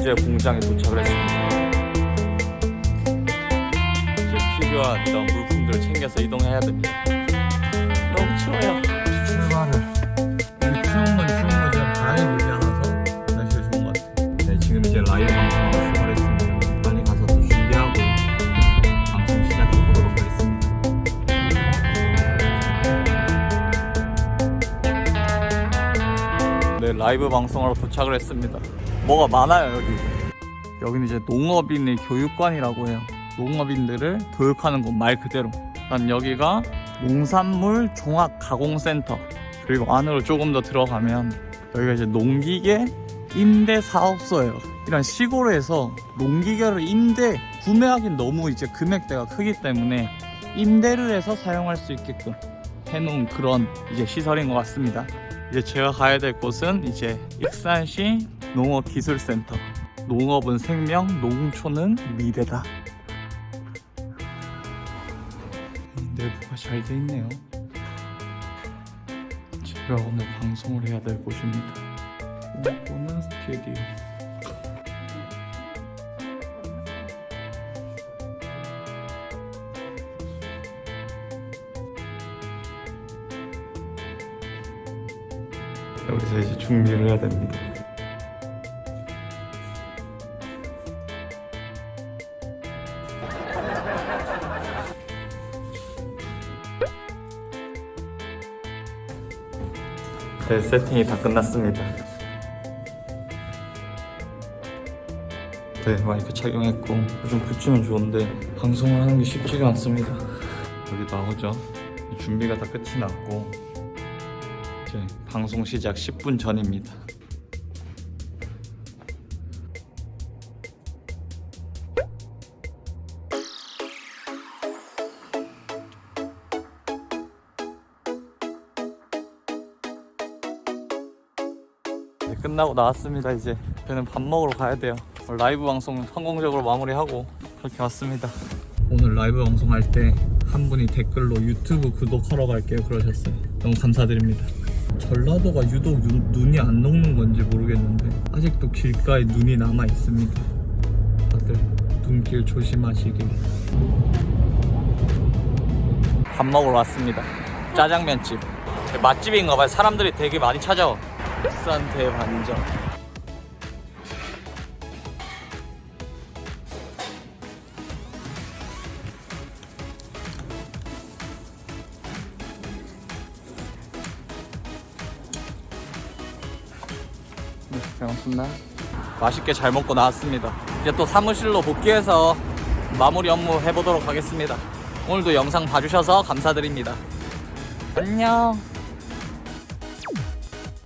이제 공장에 도착을 했습니다. 이제 필요한 이런 물품들을 챙겨서 이동해야 됩니다. 너무 추워요. 출발을 이 추운 건 추운 거지만 바람이 불지 않아서 날씨가 좋은 것 같아요 네 지금 이제 라이브 방송하러 출발했습니다 빨리 가서 또 준비하고 방송 시작해보도록 하겠습니다 네, 라이브 방송하러 도착을 했습니다. 뭐가 많아요, 여기. 여기는 이제 농업인의 교육관이라고 해요. 농업인들을 교육하는 곳 말 그대로. 난 여기가 농산물 종합 가공센터. 그리고 안으로 조금 더 들어가면 여기가 이제 농기계 임대 사업소예요. 이런 시골에서 농기계를 임대 구매하긴 너무 이제 금액대가 크기 때문에 임대를 해서 사용할 수 있게끔 해놓은 그런 이제 시설인 것 같습니다. 이제 제가 가야 될 곳은 이제 익산시 농업기술센터. 농업은 생명, 농촌은 미래다. 내부가 잘 돼 있네요. 제가 오늘 방송을 해야 될 곳입니다. 오거나 스튜디오. 여기서 이제 준비를 해야 됩니다. 네, 세팅이 다 끝났습니다. 네, 마이크 착용했고 좀 붙이면 좋은데 방송을 하는 게 쉽지가 않습니다. 여기 나오죠. 준비가 다 끝이 났고 이제 방송 시작 10분 전입니다. 네, 끝나고 나왔습니다. 이제 저는 밥 먹으러 가야 돼요. 오늘 라이브 방송 성공적으로 마무리하고 그렇게 왔습니다. 오늘 라이브 방송할 때 한 분이 댓글로 유튜브 구독하러 갈게요 그러셨어요. 너무 감사드립니다. 전라도가 유독 눈, 눈이 안 녹는 건지 모르겠는데 아직도 길가에 눈이 남아 있습니다. 다들 눈길 조심하시길. 밥 먹으러 왔습니다. 짜장면집. 맛집인가 봐요. 사람들이 되게 많이 찾아와. 비싼 대반전. 네, 잘 먹습니다. 맛있게 잘 먹고 나왔습니다. 이제 또 사무실로 복귀해서 마무리 업무 해보도록 하겠습니다. 오늘도 영상 봐주셔서 감사드립니다. 안녕.